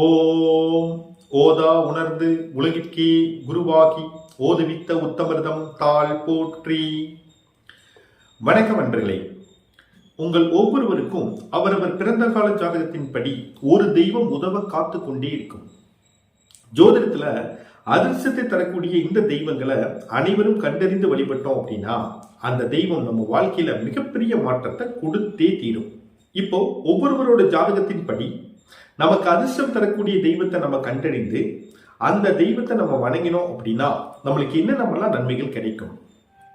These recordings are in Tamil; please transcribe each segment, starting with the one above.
ஓம் ஓதா உணர்ந்து உலகிற்கே குருவாகி ஓதுவித்த உத்தமிர்தம் தாள் போற்றி. வணக்கம் நண்பர்களே. உங்கள் ஒவ்வொருவருக்கும் அவரவர் பிறந்த கால ஜாதகத்தின்படி ஒரு தெய்வம் உதவ காத்து கொண்டே இருக்கும். ஜோதிடத்துல அதிர்ஷ்டத்தை தரக்கூடிய இந்த தெய்வங்களை அனைவரும் கண்டறிந்து வழிபட்டோம் அப்படின்னா அந்த தெய்வம் நம்ம வாழ்க்கையில மிகப்பெரிய மாற்றத்தை கொடுத்தே தீரும். இப்போ ஒவ்வொருவரோட ஜாதகத்தின்படி நமக்கு அதிர்ஷ்டம் தரக்கூடிய தெய்வத்தை நம்ம கண்டறிந்து அந்த தெய்வத்தை நம்ம வணங்கினோம் அப்படின்னா நம்மளுக்கு என்னென்னலாம் நன்மைகள் கிடைக்கும்?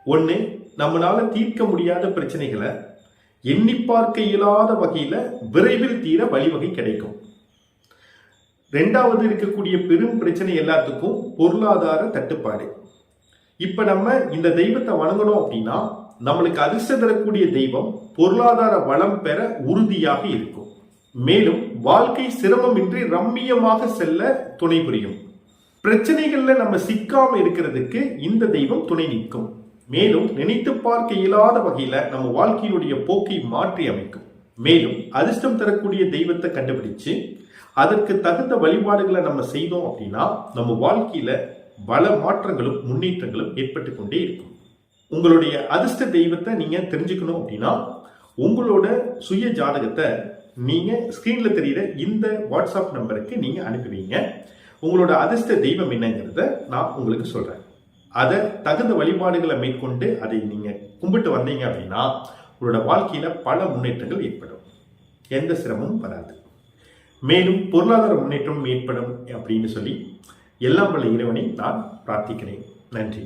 ஒன்று நம்மளால தீர்க்க முடியாத பிரச்சனைகளை எண்ணி பார்க்க இயலாத வகையில் விரைவில் தீர வழிவகை கிடைக்கும். ரெண்டாவது இருக்கக்கூடிய பெரும் பிரச்சனை எல்லாத்துக்கும் பொருளாதார தட்டுப்பாடு. இப்போ நம்ம இந்த தெய்வத்தை வணங்கணும் அப்படின்னா நம்மளுக்கு அதிர்ஷ்டம் தரக்கூடிய தெய்வம் பொருளாதார வளம் பெற உறுதியாக இருக்கும். மேலும் வாழ்க்கை சிரமமின்றி ரம்மியமாக செல்ல துணை புரியும். பிரச்சனைகள்ல நம்ம சிக்காம இருக்கிறதுக்கு இந்த தெய்வம் துணை நிற்கும். மேலும் நினைத்து பார்க்க இயலாத வகையில நம்ம வாழ்க்கையுடைய போக்கை மாற்றி அமைக்கும். மேலும் அதிர்ஷ்டம் தரக்கூடிய தெய்வத்தை கண்டுபிடிச்சு அதற்கு தகுந்த வழிபாடுகளை நம்ம செய்தோம் அப்படின்னா நம்ம வாழ்க்கையில பல மாற்றங்களும் முன்னேற்றங்களும் ஏற்பட்டு கொண்டே இருக்கும். உங்களுடைய அதிர்ஷ்ட தெய்வத்தை நீங்க தெரிஞ்சுக்கணும் அப்படின்னா உங்களோட சுய ஜாதகத்தை நீங்கள் ஸ்க்ரீனில் தெரிகிற இந்த வாட்ஸ்அப் நம்பருக்கு நீங்கள் அனுப்புவீங்க. உங்களோட அதிர்ஷ்ட தெய்வம் என்னங்கிறத நான் உங்களுக்கு சொல்கிறேன் அதை தகுந்த வழிபாடுகளை மேற்கொண்டு அதை நீங்கள் கும்பிட்டு வந்தீங்க அப்படின்னா உங்களோட வாழ்க்கையில் பல முன்னேற்றங்கள் ஏற்படும். எந்த சிரமமும் வராது. மேலும் பொருளாதார முன்னேற்றம் ஏற்படும் அப்படின்னு சொல்லி எல்லாம் பல இறைவனை நான் பிரார்த்திக்கிறேன். நன்றி.